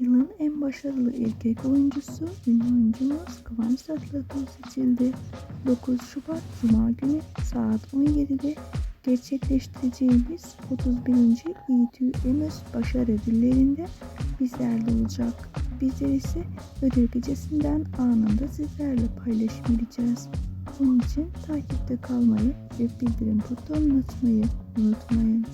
Yılın en başarılı erkek oyuncusu ünlü oyuncumuz Kıvanç Tatlıtuğ seçildi. 9 Şubat Cuma günü saat 17'de gerçekleştireceğimiz 31. İTÜ Başarı Ödülleri'nde bizlerle olacak. Bizler ise ödül gecesinden anında sizlerle paylaşım Bunun için takipte kalmayı ve bildirim butonunu açmayı unutmayın.